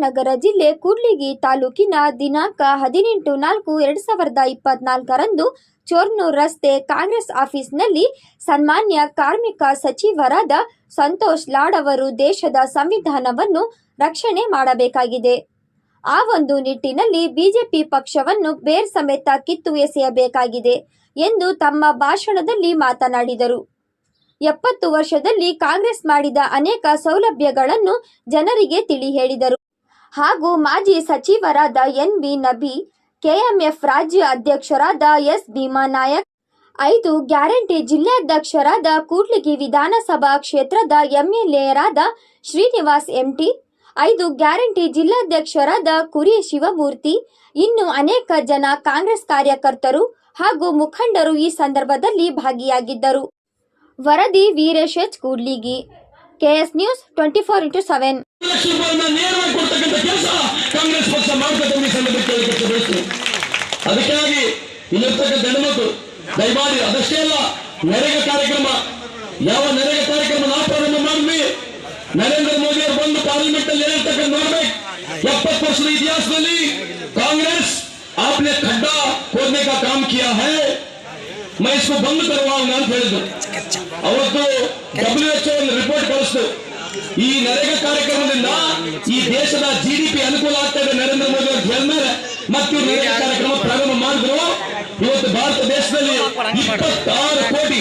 ವಿಜಯನಗರ ಜಿಲ್ಲೆ ಕೂಡ್ಲಿಗಿ ತಾಲೂಕಿನ ದಿನಾಂಕ ಹದಿನೆಂಟು ನಾಲ್ಕು ಎರಡು ಸಾವಿರದ ಇಪ್ಪತ್ನಾಲ್ಕರಂದು ಚೋರ್ನೂರ್ ರಸ್ತೆ ಕಾಂಗ್ರೆಸ್ ಆಫೀಸ್ನಲ್ಲಿ ಸನ್ಮಾನ್ಯ ಕಾರ್ಮಿಕ ಸಚಿವರಾದ ಸಂತೋಷ್ ಲಾಡ್ ಅವರು ದೇಶದ ಸಂವಿಧಾನವನ್ನು ರಕ್ಷಣೆ ಮಾಡಬೇಕಾಗಿದೆ. ಆ ಒಂದು ನಿಟ್ಟಿನಲ್ಲಿ ಬಿಜೆಪಿ ಪಕ್ಷವನ್ನು ಬೇರ್ ಸಮೇತ ಕಿತ್ತು ಎಸೆಯಬೇಕಾಗಿದೆ ಎಂದು ತಮ್ಮ ಭಾಷಣದಲ್ಲಿ ಮಾತನಾಡಿದರು. ಎಪ್ಪತ್ತು ವರ್ಷದಲ್ಲಿ ಕಾಂಗ್ರೆಸ್ ಮಾಡಿದ ಅನೇಕ ಸೌಲಭ್ಯಗಳನ್ನು ಜನರಿಗೆ ತಿಳಿ ಹೇಳಿದರು. ಹಾಗೂ ಮಾಜಿ ಸಚಿವರಾದ ಎನ್ ಬಿ ನಬಿ, ಕೆಎಂಎಫ್ ರಾಜ್ಯ ಅಧ್ಯಕ್ಷರಾದ ಎಸ್ ಭೀಮಾನಾಯಕ್, ಐದು ಗ್ಯಾರಂಟಿ ಜಿಲ್ಲಾಧ್ಯಕ್ಷರಾದ ಕೂಡ್ಲಿಗಿ ವಿಧಾನಸಭಾ ಕ್ಷೇತ್ರದ ಎಂಎಲ್ಎರಾದ ಶ್ರೀನಿವಾಸ್ ಎಂಟಿ, ಐದು ಗ್ಯಾರಂಟಿ ಜಿಲ್ಲಾಧ್ಯಕ್ಷರಾದ ಕುರಿ ಶಿವಮೂರ್ತಿ, ಇನ್ನು ಅನೇಕ ಜನ ಕಾಂಗ್ರೆಸ್ ಕಾರ್ಯಕರ್ತರು ಹಾಗೂ ಮುಖಂಡರು ಈ ಸಂದರ್ಭದಲ್ಲಿ ಭಾಗಿಯಾಗಿದ್ದರು. ವರದಿ Veeresh Kudligi. KS news twenty four into seven lakh ರೂಪಾಯಿನ ನೇರವಾಗಿ ಕೊಡ್ತಕ್ಕಂಥ ಕೆಲಸ ಕಾಂಗ್ರೆಸ್ ಪಕ್ಷ ದೇಶಕ್ಕೂ ಬಂದು ಕರವಾಗ ಅಂತ ಹೇಳಿದ್ರು ಅವತ್ತು ಡಬ್ಲ್ಯೂ ಎಚ್ ಒಂದು ರಿಪೋರ್ಟ್ ಕಳಿಸ್ತು. ಈ ನರೇಗಾ ಕಾರ್ಯಕ್ರಮದಿಂದ ಈ ದೇಶದ ಜಿಡಿಪಿ ಅನುಕೂಲ ಆಗ್ತಾ ನರೇಂದ್ರ ಮೋದಿ ಅವರು ಹೇಳಿದ್ಮೇಲೆ ಮತ್ತೆ ನರೇಗಾ ಕಾರ್ಯಕ್ರಮ ಪ್ರಾರಂಭ ಮಾಡಿದ್ರು. ಇವತ್ತು ಭಾರತ ದೇಶದಲ್ಲಿ ಇಪ್ಪತ್ತಾರು ಕೋಟಿ.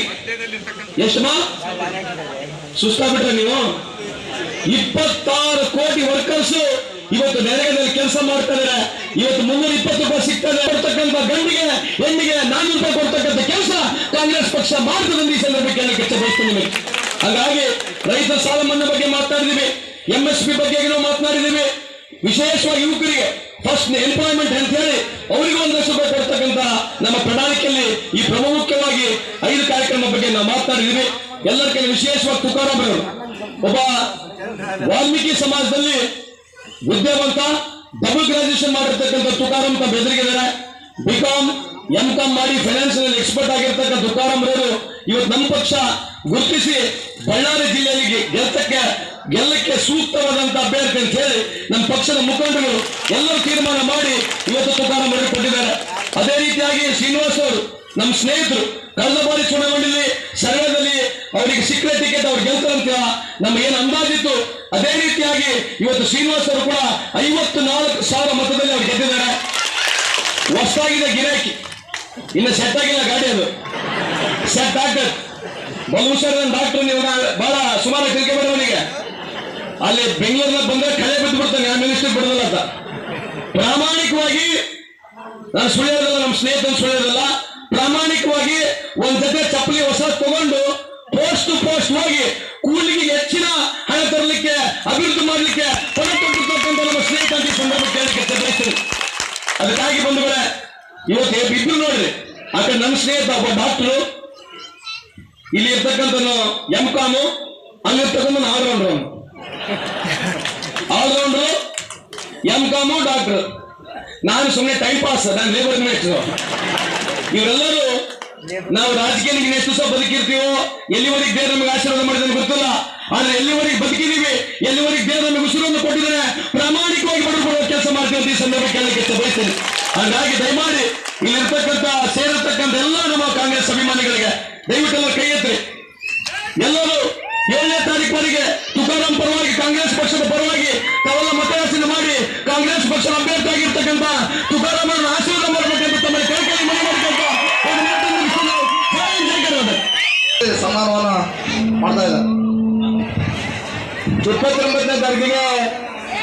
ಎಷ್ಟಮ್ಮ ಸುಸ್ತಾಗ್ಬಿಟ್ರೆ ನೀವು? ಇಪ್ಪತ್ತಾರು ಕೋಟಿ ವರ್ಕರ್ಸ್ ಇವತ್ತು ನೆರೆಗದಲ್ಲಿ ಕೆಲಸ ಮಾಡ್ತಾ ಇವತ್ತು ಮುನ್ನೂರ ಇಪ್ಪತ್ತು ರೂಪಾಯಿ ಸಿಗ್ತದೆ. ಕೊಡ್ತಕ್ಕಂಥ ಗಂಡಿಗೆ ಹೆಣ್ಣಿಗೆ ನಾನ್ನೂರು ರೂಪಾಯಿ ಕೊಡ್ತಕ್ಕಂಥ ಕೆಲಸ ಕಾಂಗ್ರೆಸ್ ಪಕ್ಷ ಮಾಡ್ತದೆ ಈ ಸಂದರ್ಭ ಕೇಳಲಿಕ್ಕೆ ಇಚ್ಛೆ ಬಯಸ್ತೀನಿ ನಿಮಗೆ. ಹಾಗಾಗಿ ರೈತ ಸಾಲ ಮನ್ನಾ ಬಗ್ಗೆ ಮಾತನಾಡಿದೀವಿ ಎಂ ಎಸ್ ಪಿ ಬಗ್ಗೆ ನಾವು ಮಾತನಾಡಿದೀವಿ ವಿಶೇಷವಾಗಿ ಯುವಕರಿಗೆ ಫಸ್ಟ್ ಎಂಪ್ಲಾಯ್ಮೆಂಟ್ ಅಂತ ಹೇಳಿ ಅವರಿಗೆ ಒಂದು ಲಕ್ಷ ರೂಪಾಯಿ ಕೊಡ್ತಕ್ಕಂತ ನಮ್ಮ ಪ್ರಣಾಳಿಕೆಯಲ್ಲಿ ಈ ಪ್ರಮುಖವಾಗಿ ಐದು ಕಾರ್ಯಕ್ರಮ ಬಗ್ಗೆ ನಾವು ಮಾತನಾಡಿದೀವಿ ಎಲ್ಲರಿಗಿಂತ ವಿಶೇಷವಾಗಿ ತುಕಾರಾಮ್ ಒಬ್ಬ ವಾಲ್ಮೀಕಿ ಸಮಾಜದಲ್ಲಿ ವಿದ್ಯಾವಂತ ಡಬಲ್ ಗ್ರಾಜುಯೇಷನ್ ಮಾಡಿರ್ತಕ್ಕಂಥ ತುಕಾರಾಮ್ ತಮ್ಮ ಬೆದರಿಗಿದ್ದಾರೆ ಬಿಕಾಮ್ ಎಂ ಕಾಮ್ ಮಾಡಿ ಫೈನಾನ್ಸಿಯಲ್ ಎಕ್ಸ್ಪರ್ಟ್ ಆಗಿರ್ತಕ್ಕಂಥ ತುಕಾರಾಮ್ ಅವರು ಇವತ್ತು ನಮ್ಮ ಪಕ್ಷ ಗುರುತಿಸಿ ಬಳ್ಳಾರಿ ಜಿಲ್ಲೆಯಲ್ಲಿ ಗೆಲ್ತಕ್ಕೆ ಗೆಲ್ಲಕ್ಕೆ ಸೂಕ್ತವಾದಂತ ಅಭ್ಯರ್ಥಿ ಅಂತ ಹೇಳಿ ನಮ್ಮ ಪಕ್ಷದ ಮುಖಂಡರು ಎಲ್ಲರೂ ತೀರ್ಮಾನ ಮಾಡಿ ಇವತ್ತು ತುಕಾರಾಮ್ ಅವರಿಗೆ ಕೊಟ್ಟಿದ್ದಾರೆ. ಅದೇ ರೀತಿಯಾಗಿ ಶ್ರೀನಿವಾಸ್ ಅವರು ನಮ್ಮ ಸ್ನೇಹಿತರು, ಕಳೆದ ಬಾರಿ ಚುನಾವಣೆಯಲ್ಲಿ ಸರಳದಲ್ಲಿ ಅವರಿಗೆ ಸಿಕ್ಕರೆ ಟಿಕೆಟ್ ಅವ್ರು ಗೆಲ್ತಾರಂತ ನಮ್ಮ ಏನು ಅಂದಾಜಿತ್ತು ಅದೇ ರೀತಿಯಾಗಿ ಇವತ್ತು ಶ್ರೀನಿವಾಸರು ಕೂಡ ಐವತ್ತು ನಾಲ್ಕು ಸಾವಿರ ಮತದಲ್ಲಿ ಅವ್ರು ಗೆದ್ದಿದ್ದಾರೆ. ಹೊಸದಾಗಿದೆ ಗಿರಾಕಿ. ಇನ್ನು ಸೆಟ್ ಆಗಿಲ್ಲ ಗಾಡಿ ಅದು. ಸೆಟ್ ಡಾಕ್ಟರ್ ಬಹುಶಃ ಡಾಕ್ಟರ್ ನೀವು ಬಹಳ ಸುಮಾರು ತಿಳ್ಕೊಬೇಡ ಅವನಿಗೆ. ಅಲ್ಲಿ ಬೆಂಗಳೂರಿನ ಬಂದ್ರೆ ಕಳೆ ಬಿದ್ದು ಬಿಡ್ತಾನೆ ನಾನು ಮಿನಿಸ್ಟರ್ ಬಿಡೋದಲ್ಲ ಅಂತ. ಪ್ರಾಮಾಣಿಕವಾಗಿ, ನಾನು ಸುಳಿಯೋದಲ್ಲ ನಮ್ಮ ಸ್ನೇಹಿತರು ಸುಳಿಯೋದಲ್ಲ ಪ್ರಾಮಾಣಿಕವಾಗಿ ಒಂದ್ ಜೊತೆ ಚಪ್ಪಲಿ ಹೊಸ ತಗೊಂಡು ಪೋಸ್ಟ್ ಟು ಪೋಸ್ಟ್ ಹೋಗಿ ಕೂಲಿಗೆ ಹೆಚ್ಚಿನ ಹಣ ತರಲಿಕ್ಕೆ, ಅಭಿವೃದ್ಧಿ ಮಾಡಲಿಕ್ಕೆ ಪಣ ತೊಟ್ಟಿರ್ತಕ್ಕಂಥ ನಮ್ಮ ಸ್ನೇಹಿತ ಅಂತ ಈ ಸಂದರ್ಭ ಕೇಳಲಿಕ್ಕೆ ಬಯಸ್ತೀನಿ ಅದಕ್ಕಾಗಿ ಬಂಧುಗಳೇ, ಇವತ್ತು ಬಿದ್ದು ನೋಡ್ರಿ. ಅದಕ್ಕೆ ನನ್ನ ಸ್ನೇಹಿತ ಒಬ್ಬ ಡಾಕ್ಟ್ರು, ಇಲ್ಲಿ ಇರ್ತಕ್ಕಂಥ ಎಂ ಕಾಮು ಅಲ್ಲಿರ್ತಕ್ಕಂಥ allrounder allrounder M com doctor. ನಾನು ಸುಮ್ಮನೆ ಟೈಮ್ ಪಾಸ್ ನಾನು ಲೇಬರ್ ಮಿನಿಸ್ಟ್ರು ಇವರೆಲ್ಲರೂ ನಾವು ರಾಜಕೀಯ ಎಷ್ಟು ಸಹ ಬದುಕಿರ್ತೀವೋ, ಎಲ್ಲಿವರೆಗೆ ಬೇರೆ ನಮಗೆ ಆಶೀರ್ವಾದ ಮಾಡಿದ್ರೆ ಗೊತ್ತಿಲ್ಲ. ಆದ್ರೆ ಎಲ್ಲಿವರೆಗೆ ಬದುಕಿದೀವಿ ಎಲ್ಲಿವರೆಗೆ ಬೇರೆ ನಮಗೆ ಉಸಿರನ್ನು ಕೊಟ್ಟಿದ್ರೆ ಪ್ರಾಮಾಣಿಕವಾಗಿ ಬಡವರು ಕೆಲಸ ಮಾಡ್ತೀವಿ ಈ ಸಂದರ್ಭ ಕೇಳಲಿಕ್ಕೆ ಬಯಸ್ತೇನೆ. ಹಾಗಾಗಿ ದಯಮಾಡಿ ಇಲ್ಲಿರ್ತಕ್ಕಂಥ ಸೇರಿರ್ತಕ್ಕಂಥ ಎಲ್ಲ ನಮ್ಮ ಕಾಂಗ್ರೆಸ್ ಅಭಿಮಾನಿಗಳಿಗೆ ದಯವಿಟ್ಟೆಲ್ಲ ಕೈ ಎತ್ತಿ. ಎಲ್ಲರೂ ಏಳನೇ ತಾರೀಕಿನವರೆಗೆ ತುಕಾರಾಂ ಪರವಾಗಿ, ಕಾಂಗ್ರೆಸ್ ಪಕ್ಷದ ಪರವಾಗಿ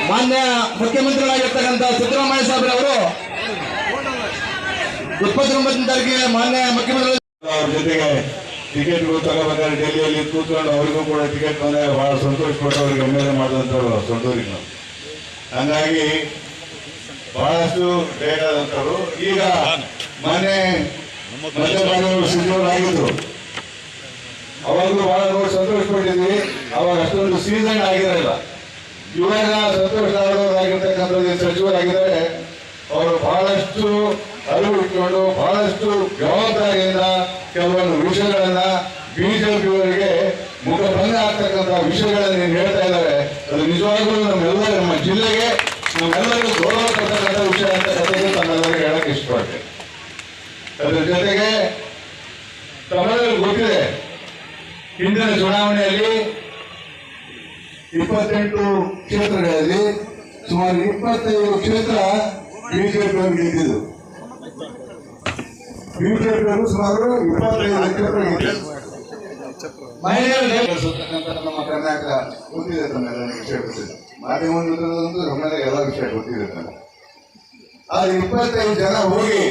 ಮಾನ್ಯ ಮುಖ್ಯಮಂತ್ರಿಗಳಾಗಿರ್ತಕ್ಕಂಥ ಸಿದ್ದರಾಮಯ್ಯ ಸಾಹೇಬ್ರವರು ಇಪ್ಪತ್ತೊಂಬತ್ತನೇ ತಾರೀಕಿಗೆ ಮಾನ್ಯ ಮುಖ್ಯಮಂತ್ರಿ ಅವ್ರ ಜೊತೆಗೆ ಟಿಕೆಟ್ಗಳು ತಗೋಬೇಕಾದ್ರೆ ಡೆಲ್ಲಿಯಲ್ಲಿ ಕೂತ್ಕೊಂಡು ಅವರಿಗೂ ಕೂಡ ಟಿಕೆಟ್ ಬಂದಾಗ ಬಹಳ ಸಂತೋಷ ಕೊಟ್ಟು ಅವ್ರಿಗೆ ಎಂ ಎಲ್ ಎ ಮಾಡಿದಂಥವ್ರು ಸ್ವಂತೂರಿಗೆ ನಾವು ಹಂಗಾಗಿ ಬಹಳಷ್ಟು ಬೇಕಾದಂಥವ್ರು ಈಗ ಮೊನ್ನೆ ಮಧ್ಯಭಾಗದವರು ಸಿದ್ಧರಾಗಿದ್ರು ಅವಾಗಲೂ ಬಹಳ ಸಂತೋಷ ಪಟ್ಟಿದ್ವಿ ಅವಾಗ ಅಷ್ಟೊಂದು ಸೀಸನ್ ಆಗಿರಲಿಲ್ಲ. ಇವಾಗ ಸಂತೋಷ ಆಗಿರ್ತಕ್ಕಂಥದ್ದು ಸಚಿವರಾಗಿದ್ದಾರೆ ಅವರು ಬಹಳಷ್ಟು ಅರಿವು ಇಟ್ಕೊಂಡು ಬಹಳಷ್ಟು ಜವಾಬ್ದಾರಿಯಿಂದ ಕೆಲವೊಂದು ವಿಷಯಗಳನ್ನ ಬಿಜೆಪಿಯವರಿಗೆ ಮುಖಭಂಗ ಆಗ್ತಕ್ಕಂಥ ವಿಷಯಗಳನ್ನ ನೀನು ಹೇಳ್ತಾ ಇದ್ದಾರೆ ಅದು ನಿಜವಾಗ್ಲೂ ನಮ್ಮೆಲ್ಲ ನಮ್ಮ ಜಿಲ್ಲೆಗೆ, ನಮ್ಮೆಲ್ಲರಿಗೂ ಗೌರವ ಕೊಡ್ತಕ್ಕಂಥ ವಿಷಯ ಅಂತ ಕಥೆಗೆ ತಮ್ಮೆಲ್ಲರಿಗೂ ಹೇಳಕ್ ಇಷ್ಟಪಡ್ತೇನೆ. ಅದ್ರ ಜೊತೆಗೆ ತಮ್ಮೆಲ್ಲರಿಗೂ ಗೊತ್ತಿದೆ, ಹಿಂದಿನ ಚುನಾವಣೆಯಲ್ಲಿ ಇಪ್ಪತ್ತೆಂಟು ಕ್ಷೇತ್ರಗಳಲ್ಲಿ, ಸುಮಾರು ಇಪ್ಪತ್ತೈದು ಕ್ಷೇತ್ರ ಬಿಜೆಪಿ ಅವರು ಬಿಜೆಪಿ ಅವರು ಸುಮಾರು ಇಪ್ಪತ್ತೈದು ಲಕ್ಷ ರೂಪಾಯಿ ನಮ್ಮ ಕರ್ನಾಟಕ ಗೊತ್ತಿದೆ ತಮ್ಮೆಲ್ಲ ವಿಷಯ ಗೊತ್ತಿದೆ. ಒಂದು ನಮ್ಮೆಲ್ಲ ಎಲ್ಲ ವಿಷಯ ಗೊತ್ತಿದೆ ತಮಗೆ. ಆ ಇಪ್ಪತ್ತೈದು ಜನ ಹೋಗಿ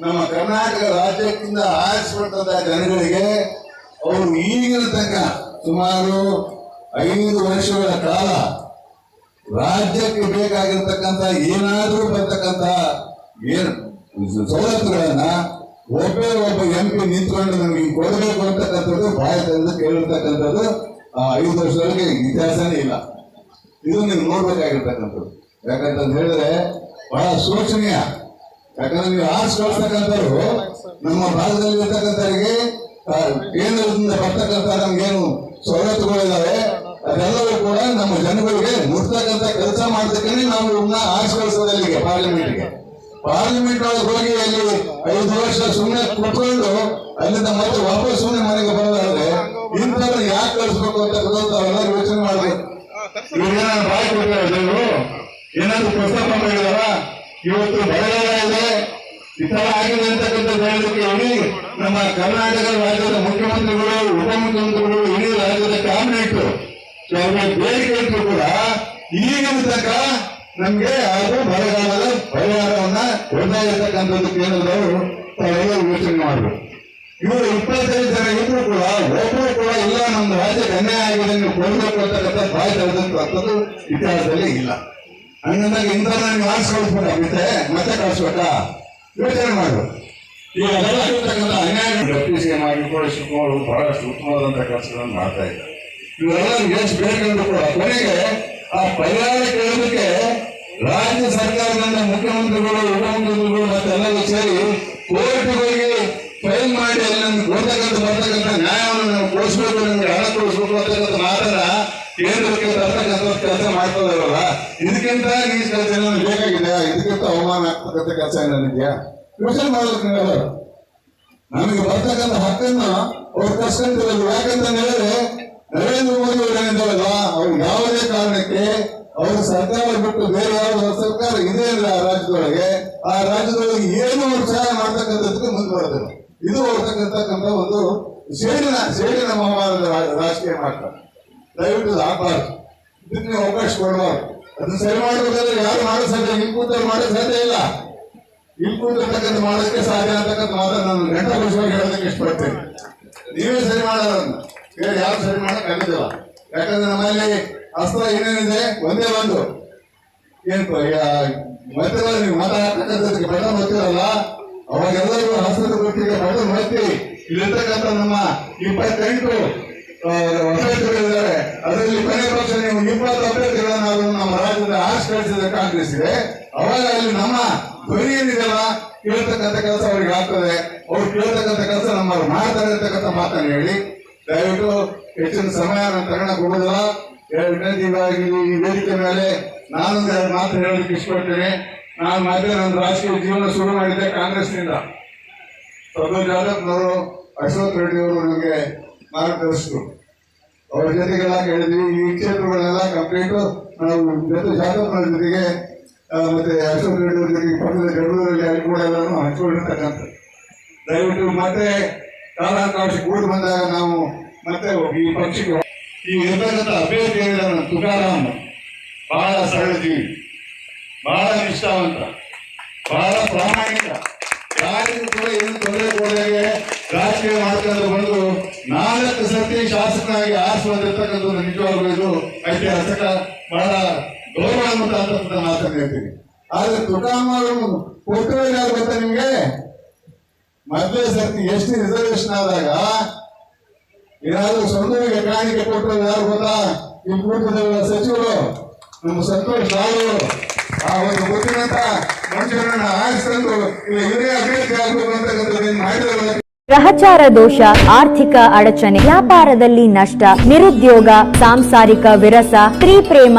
ನಮ್ಮ ಕರ್ನಾಟಕ ರಾಜ್ಯದಿಂದ ಆರಿಸಲ್ಪಟ್ಟಂತ ಜನಗಳಿಗೆ ಅವರು ಈಗಿನ ತನಕ ಸುಮಾರು ಐದು ವರ್ಷಗಳ ಕಾಲ ರಾಜ್ಯಕ್ಕೆ ಬೇಕಾಗಿರ್ತಕ್ಕಂಥ ಏನಾದರೂ ಬರ್ತಕ್ಕಂಥ ಏನು ಸವಲತ್ತುಗಳನ್ನ ಒಬ್ಬೇ ಒಬ್ಬ ಎಂ ಪಿ ನಿಂತ್ಕೊಂಡು ನಮ್ಗೆ ಕೊಡಬೇಕು ಅಂತಕ್ಕಂಥದ್ದು ಭಾರತದಿಂದ ಕೇಳಿರ್ತಕ್ಕಂಥದ್ದು, ಆ, ಐದು ವರ್ಷದೊಳಗೆ ಇತಿಹಾಸನೇ ಇಲ್ಲ. ಇದು ನೀವು ನೋಡ್ಬೇಕಾಗಿರ್ತಕ್ಕಂಥದ್ದು. ಯಾಕಂತ ಹೇಳಿದ್ರೆ ಬಹಳ ಶೋಚನೀಯ. ಯಾಕಂದ್ರೆ ನೀವು ಕಳಿಸ್ತಕ್ಕಂಥವ್ರು ನಮ್ಮ ಭಾರತದಲ್ಲಿ ಇರ್ತಕ್ಕಂಥವರಿಗೆ ಕೇಂದ್ರದಿಂದ ಬರ್ತಕ್ಕಂಥ ನಮ್ಗೇನು ಸವಲತ್ತುಗಳಿದಾವೆ ಅದೆಲ್ಲವೂ ಕೂಡ ನಮ್ಮ ಜನಗಳಿಗೆ ಮುಟ್ತಕ್ಕಂಥ ಕೆಲಸ ಮಾಡೋದಕ್ಕೆ ನಾವು ಇವ್ನ ಆರ್ಸ್ ಪಾರ್ಲಿಮೆಂಟ್ ಪಾರ್ಲಿಮೆಂಟ್ಗೆ. ಪಾರ್ಲಿಮೆಂಟ್ ಒಳಗೆ ಹೋಗಿ ಅಲ್ಲಿ ಐದು ವರ್ಷ ಸುಮ್ಮನೆ ಕುತ್ಕೊಂಡು ಅಲ್ಲಿಂದ ಮತ್ತೆ ವಾಪಸ್ ಸುಮ್ಮನೆ ಮನೆಗೆ ಬರೋದಾದ್ರೆ ಇಂಥವ್ರು ಯಾಕೆ ಕಳಿಸ್ಬೇಕು ಅಂತ ತಾವೆಲ್ಲ ಯೋಚನೆ ಮಾಡಬೇಕು ಇವ್ರಿಗೆ ಬಾಯಿ ಕೊಡ್ತಾರೆ ಏನಾದ್ರೂ ಪ್ರಸ್ತಾಪ ಮಾಡಿದಾರ? ಇವತ್ತು ಬರಗಾಲ ಇದೆ. ಈ ತರ ಆಗಿದೆ ಅಂತಕ್ಕಂಥದ್ದು ಹೇಳೋದಕ್ಕೆ ಇಡೀ ನಮ್ಮ ಕರ್ನಾಟಕ ರಾಜ್ಯದ ಮುಖ್ಯಮಂತ್ರಿಗಳು, ಉಪಮುಖ್ಯಮಂತ್ರಿಗಳು, ಇಡೀ ರಾಜ್ಯದ ಕ್ಯಾಬಿನೆಟ್ ಅವ್ರಿಗೆ ಬೇಡಿಕೆ ಇಟ್ಟರು ಕೂಡ ಈಗಿನ ತನಕ ನಮ್ಗೆ ಅದು ಬರಗಾಲದ ಪರಿಹಾರವನ್ನ ಕೊಡ್ತಾ ಇರತಕ್ಕಂಥದ್ದು ಕೇಂದ್ರದವರು ತಾವೆಲ್ಲ ಯೋಚನೆ ಮಾಡಬೇಕು. ಇವರು ಇಪ್ಪತ್ತೈದು ಜನ ಇದ್ರು ಕೂಡ ಒಬ್ಬರು ಕೂಡ ಇಲ್ಲ ನಮ್ಮ ರಾಜ್ಯಕ್ಕೆ ಅನ್ಯಾಯ ಆಗಿದೆ ನೀವು ಕೊಡಬೇಕು ಅಂತಕ್ಕಂಥ ಇತಿಹಾಸದಲ್ಲಿ ಇಲ್ಲ. ಹಂಗಂದಾಗ ಇಂಥವ್ರನ್ನ ನೀವು ಆರ್ಸ್ ಕಳಿಸ್ಬೇಕಾ ಮತ್ತೆ ಕಳಿಸ್ಬೇಕಾ ಯೋಚನೆ ಮಾಡಬೇಕು. ಈಗ ಅದೆಲ್ಲ ಅನ್ಯಾಯ ಇತ್ತೀಚೆಗೆ ಮಾಡಿಕೊಂಡು ಶಿವಕುಮಾರ್ ಬಹಳಷ್ಟು ಉತ್ತಮವಾದಂತಹ ಕೆಲಸಗಳನ್ನು ಮಾಡ್ತಾ ಇದ್ದಾರೆ. ಇವರೆಲ್ಲ ಎಷ್ಟು ಬೇಕಂದ್ರು ಕೂಡ ಕೊನೆಗೆ ಆ ಪರಿಹಾರ ಕೇಳೋದಕ್ಕೆ ರಾಜ್ಯ ಸರ್ಕಾರದಿಂದ ಮುಖ್ಯಮಂತ್ರಿಗಳು, ಉಪಮುಖ್ಯಮಂತ್ರಿಗಳು ಮತ್ತೆಲ್ಲರೂ ಸೇರಿ ಕೋರ್ಟ್ಗೆ ಹೋಗಿ ಫೈಲ್ ಮಾಡಿ ಅಲ್ಲಿ ನಮ್ಗೆ ಕೊಡ್ತಕ್ಕಂಥ, ಬರ್ತಕ್ಕಂಥ ನ್ಯಾಯವನ್ನು ನಾವು ಕೊಡಿಸ್ಬೇಕು, ನಮ್ಗೆ ಹಣ ಕೊಡಿಸ್ಬೇಕು ಅಂತಕ್ಕಂಥ ಮಾತನ್ನ ಕೇಂದ್ರಕ್ಕೆ ತರ್ತಕ್ಕಂಥ ಕೆಲಸ ಮಾಡ್ಕೋದಾರಲ್ಲ ಇದಕ್ಕಿಂತ ಈ ಕೆಲಸ ಏನಾದ್ರು ಬೇಕಾಗಿದೆ. ಇದಕ್ಕಿಂತ ಅವಮಾನ ಆಗ್ತಕ್ಕಂಥ ಕೆಲಸ ಏನಿದೆಯಾ ಯೋಚನೆ ಮಾಡ್ಬೇಕು ನಮಗೆ ಬರ್ತಕ್ಕಂಥ ಹಕ್ಕನ್ನು ಅವ್ರು ಕಸ್ಕೊಂತಿರಲ್ಲ ಯಾಕಂತ ಹೇಳಿದ್ರೆ ನರೇಂದ್ರ ಮೋದಿ ಅವರು ಏನಿದ್ದಾರಲ್ಲ ಅವ್ರು ಯಾವುದೇ ಕಾರಣಕ್ಕೆ ಅವರು ಸರ್ಕಾರ ಬಿಟ್ಟು ಬೇರೆ ಯಾವ ಸರ್ಕಾರ ಇದೆ ಇಲ್ಲ ಆ ರಾಜ್ಯದೊಳಗೆ ಆ ರಾಜ್ಯದೊಳಗೆ ಏನು ಅವ್ರು ಸಹಾಯ ಮುಂದೆ ಬರೋದಿಲ್ಲ ಇದು ಹೊರತಕ್ಕಂತಕ್ಕಂಥ ಒಂದು ಸೇಡಿನ ಸೇಡಿನ ಮಹಾಮಾರದ ರಾಜಕೀಯ ಮಾಡ್ತಾರೆ ದಯವಿಟ್ಟು ಆಗಬಾರ್ದು ಇದಕ್ಕೆ ನೀವು ಅವಕಾಶ ಕೊಡಬಾರ್ದು. ಅದನ್ನ ಸರಿ ಮಾಡಬೇಕಾದ್ರೆ ಯಾರು ಮಾಡೋ ಸಾಧ್ಯ ಇಲ್ಲಿ. ಕೂತವ್ರು ಮಾಡೋ ಸಾಧ್ಯ ಇಲ್ಲ. ಇಲ್ಲಿ ಕೂತಿರ್ತಕ್ಕಂಥ ಮಾಡೋದಕ್ಕೆ ಸಾಧ್ಯ ಅಂತಕ್ಕಂಥ ಮಾತ್ರ ನಾನು ಗಂಟಾ ವರ್ಷವಾಗಿ ಹೇಳೋದಕ್ಕೆ ಇಷ್ಟಪಡ್ತೇನೆ. ನೀವೇ ಸರಿ ಮಾಡೋದನ್ನ ಬೇರೆ ಯಾರು ಸರಿ ಮಾಡಕ್ ಆಗೋದಿಲ್ಲ ಯಾಕಂದ್ರೆ ನಮ್ಮಲ್ಲಿ ಅಸ್ತ್ರ ಏನೇನಿದೆ, ಒಂದೇ ಒಂದು. ಏನು ನೀವು ಮತ ಹಾಕ್ತಕ್ಕಂಥದಕ್ಕೆ ಬಟನ್ ಒತ್ತಿರಲ್ಲ? ಅವಾಗೆಲ್ಲರಿಗೂ ಹಸ್ತದ ಕೊಟ್ಟಿಗೆ ಬಣ್ಣ ಒತ್ತಿ. ಇಲ್ಲಿರ್ತಕ್ಕಂಥ ನಮ್ಮ ಇಪ್ಪತ್ತೆಂಟು ಅಭ್ಯರ್ಥಿಗಳಿದ್ದಾರೆ ಅದರಲ್ಲಿ ಕೊನೆ ಪಕ್ಷ ನೀವು ಇಪ್ಪತ್ತು ಅಭ್ಯರ್ಥಿಗಳನ್ನು ನಮ್ಮ ರಾಜ್ಯದ ಆರ್ಸ್ ಕಾಂಗ್ರೆಸ್ ಇದೆ. ಅವಾಗ ಅಲ್ಲಿ ನಮ್ಮ ಧ್ವನಿ ಏನಿದೆಯಲ್ಲ, ಕೇಳ್ತಕ್ಕಂಥ ಕೆಲಸ ಅವ್ರಿಗೆ ಆಗ್ತದೆ. ಅವ್ರು ಕೇಳ್ತಕ್ಕಂಥ ಕೆಲಸ ನಮ್ಮವ್ರು ಮಾಡ್ತಾರೆ ಅಂತಕ್ಕಂಥ ಮಾತನ್ನು ಹೇಳಿ. ದಯವಿಟ್ಟು ಹೆಚ್ಚಿನ ಸಮಯ ನಾನು ತಗೊಳಕ್ ಹೋಗೋದಿಲ್ಲ ಇವಾಗ ಈ- ವೇದಿಕೆ ಮೇಲೆ ನಾನು ಮಾತ್ರ ಮಾತು ಹೇಳಲಿಕ್ಕೆ ಇಷ್ಟಪಡ್ತೇನೆ. ನಾನು ಮಾತ್ರ ನನ್ನ ರಾಜಕೀಯ ಜೀವನ ಶುರು ಮಾಡಿದ್ದೆ ಕಾಂಗ್ರೆಸ್ನಿಂದ. ಪ್ರಭು ಜಾಧವ್ನವರು ಅಶೋಕ್ ರೆಡ್ಡಿ ಅವರು ನಮಗೆ ಮಾರ್ಗದರ್ಶಕರು. ಅವ್ರ ಜೊತೆಗೆಲ್ಲ ಹೇಳಿದ್ವಿ ಈ ಕ್ಷೇತ್ರಗಳನ್ನೆಲ್ಲ ಕಂಪ್ಲೀಟು ನಾವು ಜೊತೆ ಜಾಧವ್ನವ್ರ ಜೊತೆಗೆ ಮತ್ತೆ ಅಶೋಕ್ ರೆಡ್ಡಿ ಜೊತೆಗೆ ಪಕ್ಕದ ಬೆಂಗಳೂರಲ್ಲಿ ಅಲ್ಲಿ ಕೂಡ ಎಲ್ಲರೂ ಹಂಚಿಕೊಂಡಿರ್ತಕ್ಕಂಥದ್ದು. ದಯವಿಟ್ಟು ಮತ್ತೆ ಕಾಲಾವಕಾಶ ಕೂಡ ಬಂದಾಗ ನಾವು ಮತ್ತೆ ಈ ಪಕ್ಷಕ್ಕೆ ಈ ಇರತಕ್ಕಂಥ ಅಭ್ಯರ್ಥಿ ಹೇಳಿದ ತುಕಾರಾಮ್. ಬಹಳ ಸರಳ ಜೀವಿ. ಬಹಳ ನಿಷ್ಠಾವಂತ. ಬಹಳ ಪ್ರಾಮಾಣಿಕ. ಯಾರಿಗೂ ಕೂಡ ಏನು ತೊಂದರೆ ಕೊಡದೆ ರಾಜಕೀಯ ಮಾಡ್ಕೊಂಡು ಬಂದು ನಾಲ್ಕು ಸರ್ತಿ ಶಾಸಕನಾಗಿ ಆರಿಸುವಂತಿರ್ತಕ್ಕಂಥ ನಿಜವಾಗ್ಲೂ ಇದು ಐತಿಹಾಸಿಕ, ಬಹಳ ಗೌರವ ಮಾತನ್ನು ಹೇಳ್ತೀನಿ. ಆದ್ರೆ ತುಕಾರಾಮ್ ಅವರು ಕೊಟ್ಟು ಯಾರು ಗೊತ್ತಾ ನಿಮ್ಗೆ? ಮೊದಲೇ ಸರ್ತಿ ಎಷ್ಟು ರಿಸರ್ವೇಶನ್ ಆದಾಗ? ಏನಾದ್ರು ಸ್ವಂತವಾಗಿ ಕಾಣಿಕೆ ಕೊಟ್ಟರೆ ಯಾರು ಗೊತ್ತಾ? ಈ ಕೂಟದ ಸಚಿವರು, ನಮ್ಮ ಸಂತೋಷ್ ರಾವ್ ಆ ಒಂದು ಗೊತ್ತಿನಂತ ಮನುಷ್ಯರನ್ನ ಆರಿಸಿಕೊಂಡು, ಇವರೇ ಅಭಿವೃದ್ಧಿ ಆಗ್ಬೇಕು ಅಂತಕ್ಕಂಥದ್ದು ಮಾಡಿದ್ರು ಗ್ರಹಚಾರ ದೋಷ, ಆರ್ಥಿಕ ಅಡಚಣೆ, ವ್ಯಾಪಾರದಲ್ಲಿ ನಷ್ಟ, ನಿರುದ್ಯೋಗ, ಸಾಂಸಾರಿಕ ವಿರಸ, ಸ್ತ್ರೀ ಪ್ರೇಮ